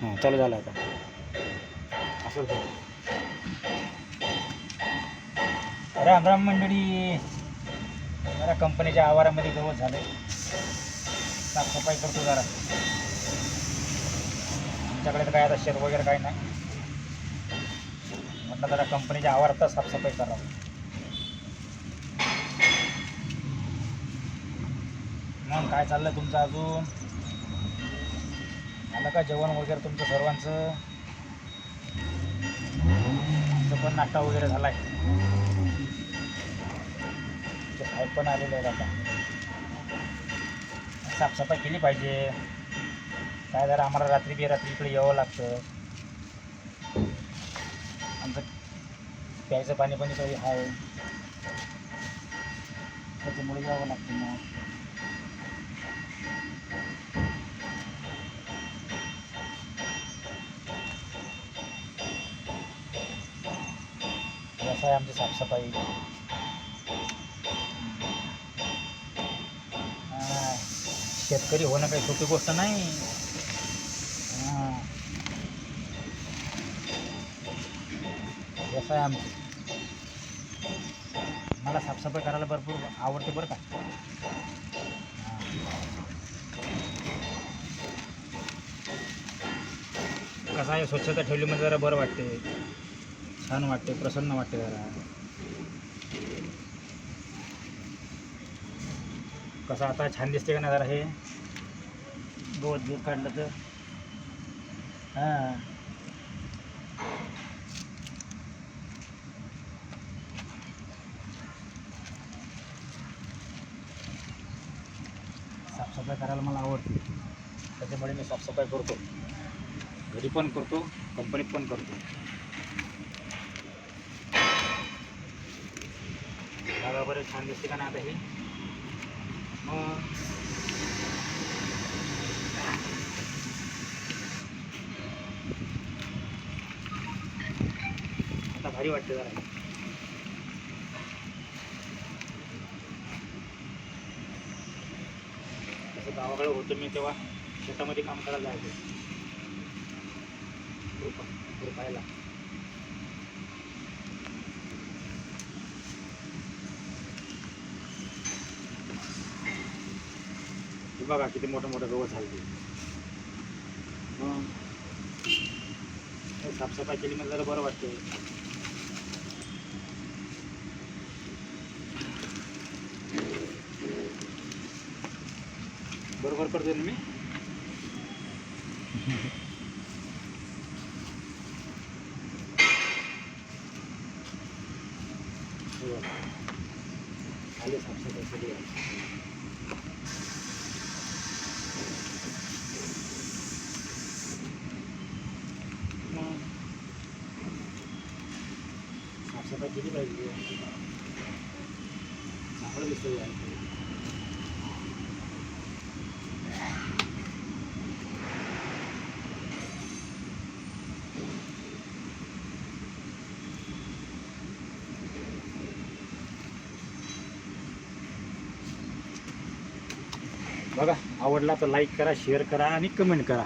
हां चालू झालं आता. असं होतं. राम राम मंडळी. जरा कंपनीच्या आवारामध्ये गवत झालं साफसफाई करतो जरा. आमच्याकडे तर काय आता शेत वगैरे काही नाही. म्हटलं जरा कंपनीच्या आवारात साफसफाई करावं. मग काय चाललं तुमचं अजून? आलं का जेवण वगैरे तुमचं सर्वांचं? आमचं पण नाश्ता वगैरे झालाय. ते साहेब पण आलेले आहेत आता. साफसफाई केली पाहिजे. काय जरा आम्हाला रात्री बेरात्री इकडे यावं लागतं. आमचं प्यायचं पाणी पण इकडे आहे. त्याच्यामुळे यावं लागतं मग. असं आहे आमची साफसफाई. शेतकरी होणं काही सोपी गोष्ट नाही. कसं आहे आमची. मला साफसफाई करायला भरपूर आवडते बरं का. कसं आहे स्वच्छता ठेवली म्हणजे जरा बरं वाटते. छान वाटते प्रसन्न वाटते जरा. कसं आता छान दिसते का ना जरा हे? गवत दूध काढलं तर. हां. साफसफाई करायला मला आवडते. त्याच्यामुळे मी साफसफाई करतो. घरी पण करतो कंपनीत पण करतो बघा बरं छान दिसते का ना आता हे? मग आता भारी वाटते जरा. तसं गावाकडे होतो मी तेव्हा शेतामध्ये काम करायला जायचं. रुपा रुपायला हे बघा किती मोठं मोठं गवत झालं ते. मग साफसफाई केली म्हणजे जरा बरं वाटते बरोबर करतो ना मी? आले साफसफाई केली सफाई केली पाहिजे चांगलं दिसतं बघा आवडला तर लाईक करा शेअर करा आणि कमेंट करा.